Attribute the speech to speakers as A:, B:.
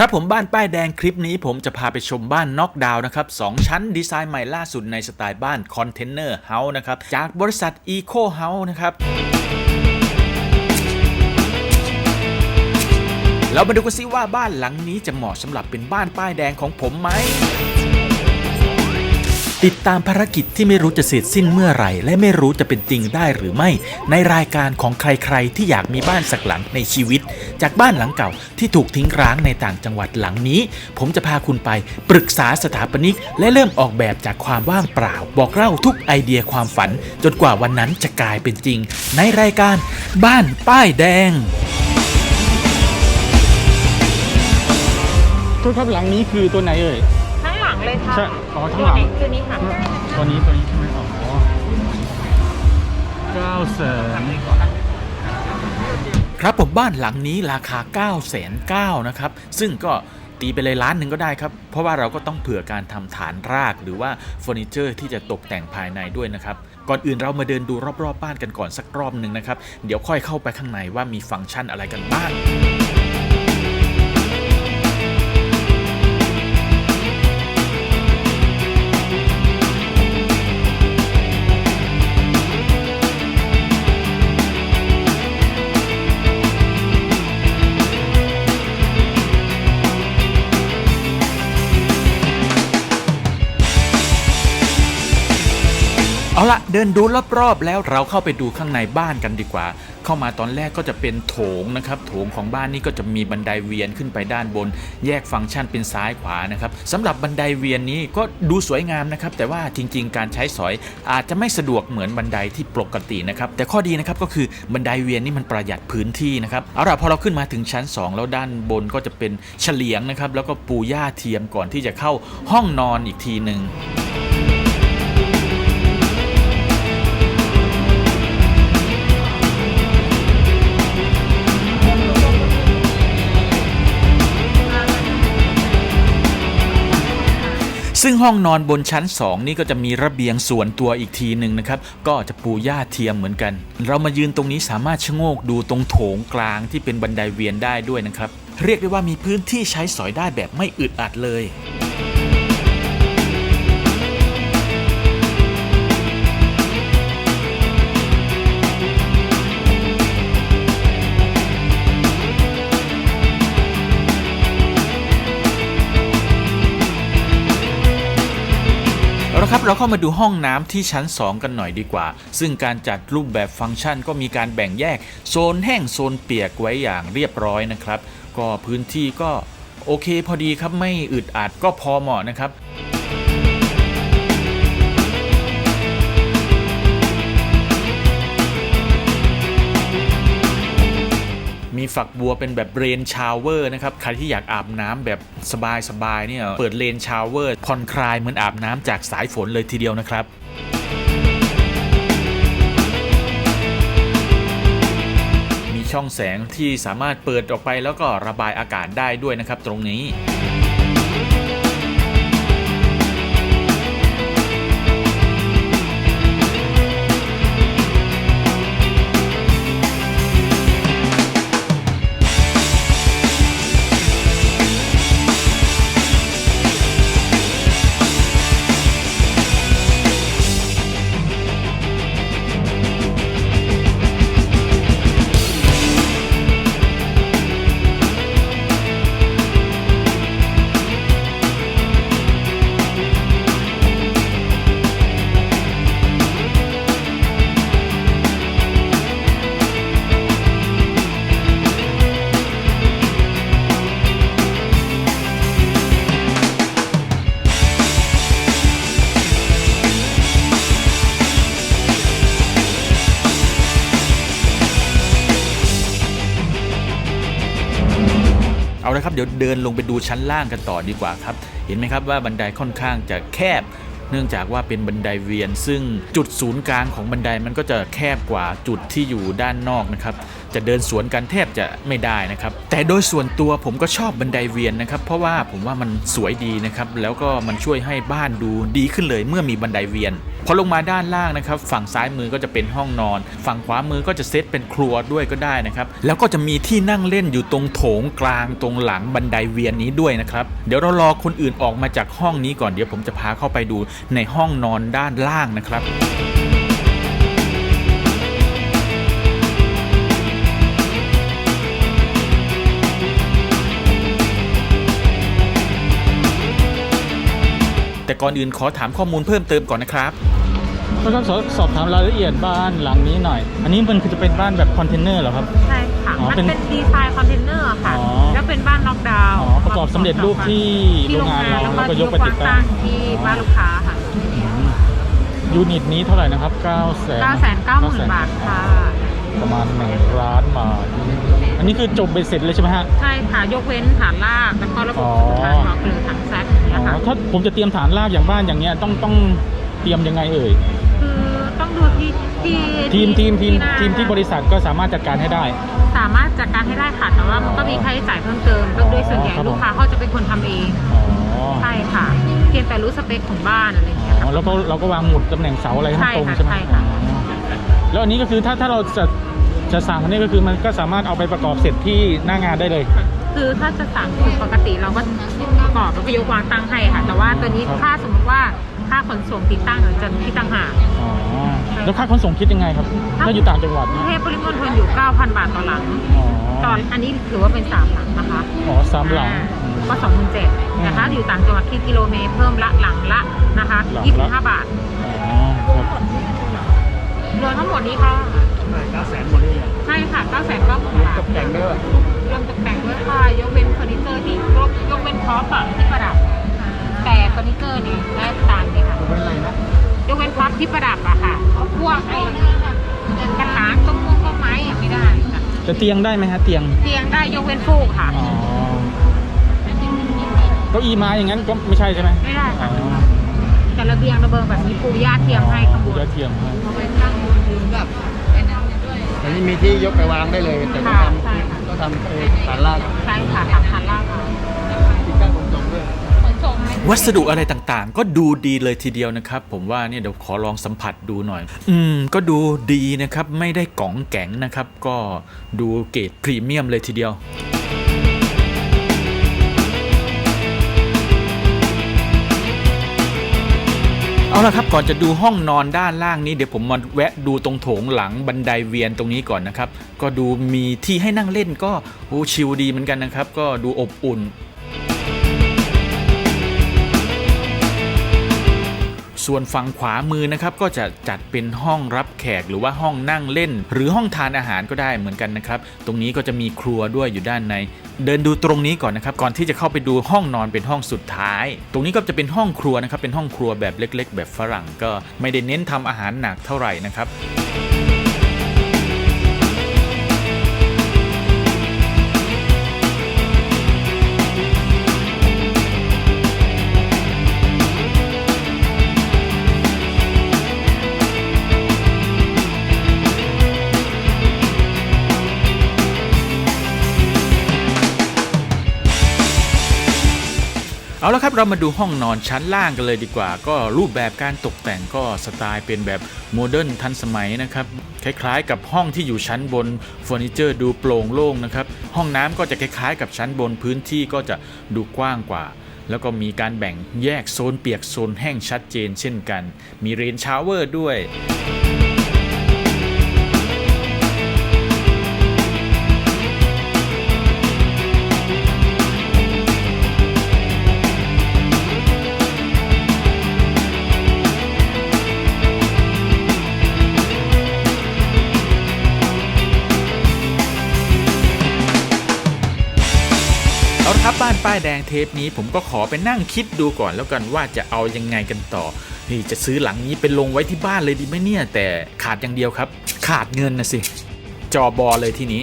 A: ครับผมบ้านป้ายแดงคลิปนี้ผมจะพาไปชมบ้านน็อกดาวน์นะครับสองชั้นดีไซน์ใหม่ล่าสุดในสไตล์บ้านคอนเทนเนอร์เฮาส์นะครับ จากบริษัท Eco House นะครับเรามาดูกันซิว่าบ้านหลังนี้จะเหมาะสำหรับเป็นบ้านป้ายแดงของผมไหม ติดตามภารกิจที่ไม่รู้จะเสร็จสิ้นเมื่อไหร่ และไม่รู้จะเป็นจริงได้หรือไม่ ในรายการของใครๆ ที่อยากมีบ้านสักหลังในชีวิต จากบ้านหลังเก่าที่ถูกทิ้งร้างในต่างจังหวัดหลังนี้ ผมจะพาคุณไปปรึกษาสถาปนิก และเริ่มออกแบบจากความว่างเปล่า บอกเล่าทุกไอเดียความฝัน จนกว่าวันนั้นจะกลายเป็นจริง ในรายการ บ้านป้ายแดง
B: โทษครับหลังนี้คือตัวไหนเอ่ย
C: งหลังเลยค่ะ
B: ใช่อ๋อทั้งหลัง
C: ตัวนี้ค่ะ
B: ตัวนี้ตัวนี้ใช่ไหมอ๋อเก้าแสน
A: ครับผมบ้านหลังนี้ราคา9 9 0 0 0นะครับ ซึ่งก็ตีไปเลยล้านหนึ่งก็ได้ครับ เพราะว่าเราก็ต้องเผื่อการทำฐานรากหรือว่าเฟอร์นิเจอร์ที่จะตกแต่งภายในด้วยนะครับ ก่อนอื่นเรามาเดินดูรอบๆบบ้านกันก่อนสักรอบหนึ่งนะครับ เดี๋ยวค่อยเข้าไปข้างในว่ามีฟังก์ชันอะไรกันบ้าง เอาละเดินดูรอบๆแล้วเราเข้าไปดูข้างในบ้านกันดีกว่า เข้ามาตอนแรกก็จะเป็นโถงนะครับโถงของบ้านนี่ก็จะมีบันไดเวียนขึ้นไปด้านบน แยกฟังก์ชันเป็นซ้ายขวานะครับสำหรับบันไดเวียนนี้ก็ดูสวยงามนะครับแต่ว่าจริง ๆ การใช้สอยอาจจะไม่สะดวกเหมือนบันไดที่ปกตินะครับแต่ข้อดีนะครับก็คือบันไดเวียนนี่มันประหยัดพื้นที่นะครับเอาละพอเราขึ้นมาถึงชั้น 2 แล้วด้านบนก็จะเป็นเฉลียงนะครับแล้วก็ปูหญ้าเทียมก่อนที่จะเข้าห้องนอนอีกทีหนึ่ง ซึ่งห้องนอนบนชั้น 2 นี่ก็จะมีระเบียงส่วนตัวอีกทีหนึ่งนะครับ ก็จะปูหญ้าเทียมเหมือนกัน เรามายืนตรงนี้สามารถชะโงกดูตรงโถงกลางที่เป็นบันไดเวียนได้ด้วยนะครับ เรียกได้ว่ามีพื้นที่ใช้สอยได้แบบไม่อึดอัดเลย เราเข้ามาดูห้องน้ำที่ชั้น 2 กันหน่อยดีกว่า ซึ่งการจัดรูปแบบฟังก์ชันก็มีการแบ่งแยก โซนแห้งโซนเปียกไว้อย่างเรียบร้อยนะครับ ก็พื้นที่ก็โอเคพอดีครับไม่อึดอัดก็พอเหมาะนะครับ มีฝักบัวเป็นแบบเรนชาวเวอร์นะครับ ใครที่อยากอาบน้ำแบบสบายๆเนี่ยเปิดเรนชาวเวอร์ผ่อนคลายเหมือนอาบน้ำจากสายฝนเลยทีเดียวนะครับมีช่องแสงที่สามารถเปิดออกไปแล้วก็ระบายอากาศได้ด้วยนะครับตรงนี้ เอาละครับเดี๋ยวเดินลงไปดูชั้นล่างกันต่อดีกว่าครับ เห็นไหมครับว่าบันไดค่อนข้างจะแคบ เนื่องจากว่าเป็นบันไดเวียน ซึ่งจุดศูนย์กลางของบันไดมันก็จะแคบกว่าจุดที่อยู่ด้านนอกนะครับ จะเดินสวนกันแทบจะไม่ได้นะครับ แต่โดยส่วนตัวผมก็ชอบบันไดเวียนนะครับ เพราะว่าผมว่ามันสวยดีนะครับ แล้วก็มันช่วยให้บ้านดูดีขึ้นเลยเมื่อมีบันไดเวียน พอลงมาด้านล่างนะครับ ฝั่งซ้ายมือก็จะเป็นห้องนอน ฝั่งขวามือก็จะเซตเป็นครัวด้วยก็ได้นะครับ แล้วก็จะมีที่นั่งเล่นอยู่ตรงโถงกลางตรงหลังบันไดเวียนนี้ด้วยนะครับ เดี๋ยวเรารอคนอื่นออกมาจากห้องนี้ก่อน เดี๋ยวผมจะพาเข้าไปดูในห้องนอนด้านล่างนะครับ แต่ก่อนอื่นขอถามข้อมูลเพิ่มเติมก่อนนะครับ
B: ก็ต้องสอบสอบถามรายละเอียดบ้านหลังนี้หน่อย อันนี้มันคือจะเป็นบ้านแบบคอนเทนเนอร์เหรอครับ
C: ใช่ค่ะ
B: อ๋อ
C: มัน
B: เป็น
C: เป็นดีไซน์คอนเทนเนอร์ค่ะ
B: อ๋อ
C: แล้วเป็นบ้านน็อกดาวน์
B: อ๋อประกอบสำเร็จรูปที่
C: ที่
B: โร
C: โรงง
B: งาน
C: งาน
B: เรา
C: แล้ว
B: แล้วก็
C: ก็
B: ย
C: ย
B: ก
C: ก
B: ไป
C: วา
B: ติ
C: ง
B: ดตั้
C: ตั้
B: ง
C: งที่บ้านลูกค้าค่ะ
B: ยูนิตนี้เท่าไหร่นะครับ9 0 0 0 0
C: 9 9 0 0 0 0 บาทค่ะ
B: ประมาณ1ล้านบาท อันนี้คือจบเบ็ดเสร็จเลยใช่ไหมฮะ
C: ใช่ค่ะ ยกเว้นฐานลาก แล้วก็ระบบ
B: อ๋อ
C: ฐานหอกหรือถังแซก อย่างเงี้
B: อ๋
C: ยค่ะ
B: อถ้าผมจะเตรียมฐานรากอย่างบ้านอย่างเงี้ยต้องต้องเตรียมยังไงเอ่ย
C: คือต้องดูที่ที่
B: ทีมทีมทีม
C: หน้า
B: ทีมที่บริษัทก็สามารถจัดการให้ได้
C: สามารถจัดการให้ได้ค่ะแต่ว่ามันก็มีค่าใช้จ่ายเพิ่มเติมโดยส่วนใหญ่
B: ครับผม
C: ลูกค้าเขาจะเป็นคนทำเอง
B: อ๋อ
C: ใช่ค่ะเพียงแต่รู้สเปคของบ้านอะไรอย่างเงี้ย
B: อ๋อ
C: ค่ะ
B: แล้วก็เราก็วางหมุดตำแหน่งเสาอะไรให้มัน
C: ใช่
B: ตรง
C: ค่ะ
B: ใช่ไหม
C: ใช่ค่ะ
B: อ๋อแล้วอันนี้ก็คือถ้าถ้าเราจะจะสั่งอันนี้ก็คือมันก็สามารถเอาไปประกอบเสร็จที่หน้างานได้เลย
C: คือถ้าจะสั่งคือปกติเราก็ประกอบแล้วก็ยกวางตั้งให้ค่ะ แต่ว่าตัวนี้
B: ครับ
C: ถ้าสมมติว่าค่าขนส่งติดตั้งจะที่ตั้งหาก
B: อ๋อแล้วค่าขนส่งคิดยังไงครับ ถ้าอยู่ต่างจังหวัด
C: กรุง
B: เนี่ย
C: เทพปริมณฑลอยู่ 9,000 บาทต่อหลัง
B: อ๋อ
C: ตอนอันนี้ถือว่าเป็น3หลังนะคะ
B: อ๋อสามหลัง
C: อ่า
B: อืม
C: ก็27,000แต่ถ้าอยู่ต่างจังหวัดคิดกิโลเมตรเพิ่มละหลังละนะคะ
B: หลังละ
C: 25บาท
B: อ๋อครับ
C: รวมทั้งหมดนี้ค่ะ
B: เก้าแสนหมดเลย
C: ใช่ค่ะ9,900บาท
B: ตกแต่งด้วย
C: รวมตกแต่งด้วยค่ะยกเว้นเฟอร์นิเจอร์ที่ยกยกเว้นท็อปอะที่ประดับ แต่เฟอร์นิเจอร์เนี่ยได้ตามนี้ค่ะ
B: ไม่เป็นไรนะ
C: ยกเว้นพับที่ประดับอะค่ะพวกไอ้กระถางต้นมงต้นไม้อะไม่ได้ค่ะ
B: จะเตียงได้ไหมฮะเตียง
C: เตียงได้ยกเว้นฟูกค่ะ
B: อ๋อเก้าอี้ไม้อย่างนั้นก็ไม่ใช่ใช่ไหม
C: ไม่ได้
B: อ๋
C: ค่ะ
B: อ
C: แต่ระเบียงระเบิงแบบนี้ปูย่าเทียมให้ข้างบน
B: ยอดเทียมให้
C: เอาไปตั้งบนพื้นแบบ อันนี้
D: มีที่ยกไปวางได้เลย แต่ต้อง
C: ค่ะ
D: ทำ
C: ใช่ค่ะ
D: ต้องทำเองฐานลาก
C: ใช่ค่ะทำทันล่างค่ะ
D: ที่กั้นขนส่งด้วย
C: ขนส่งไม่
A: วัสดุอะไรต่างๆ ก็ดูดีเลยทีเดียวนะครับ ผมว่าเนี่ยเดี๋ยวขอลองสัมผัสดูหน่อย อืม ก็ดูดีนะครับ ไม่ได้ก๋องแก๋งนะครับ ก็ดูเกรดพรีเมียมเลยทีเดียว เอาละครับก่อนจะดูห้องนอนด้านล่างนี้เดี๋ยวผมมาแวะดูตรงโถงหลังบันไดเวียนตรงนี้ก่อนนะครับ ก็ดูมีที่ให้นั่งเล่นก็โอ้ชิลดีเหมือนกันนะครับ ก็ดูอบอุ่น ส่วนฝั่งขวามือนะครับก็จะจัดเป็นห้องรับแขกหรือว่าห้องนั่งเล่น หรือห้องทานอาหารก็ได้เหมือนกันนะครับ ตรงนี้ก็จะมีครัวด้วยอยู่ด้านใน เดินดูตรงนี้ก่อนนะครับ ก่อนที่จะเข้าไปดูห้องนอนเป็นห้องสุดท้าย ตรงนี้ก็จะเป็นห้องครัวนะครับ เป็นห้องครัวแบบเล็ก ๆ แบบฝรั่งก็ไม่ได้เน้นทำอาหารหนักเท่าไหร่นะครับ เอาละครับเรามาดูห้องนอนชั้นล่างกันเลยดีกว่า ก็รูปแบบการตกแต่งก็สไตล์เป็นแบบโมเดิร์นทันสมัยนะครับ คล้ายๆ กับห้องที่อยู่ชั้นบนเฟอร์นิเจอร์ดูโปร่งโล่งนะครับ ห้องน้ำก็จะคล้ายๆ กับชั้นบนพื้นที่ก็จะดูกว้างกว่า แล้วก็มีการแบ่งแยกโซนเปียกโซนแห้งชัดเจนเช่นกัน มีเรนชาวเวอร์ด้วย ป้ายแดงเทปนี้ผมก็ขอไปนั่งคิดดูก่อนแล้วกันว่าจะเอายังไงกันต่อนี่จะซื้อหลังนี้เป็นลงไว้ที่บ้านเลยดีไหมเนี่ย แต่ขาดอย่างเดียวครับ ขาดเงินนะสิ จอบอเลยทีนี้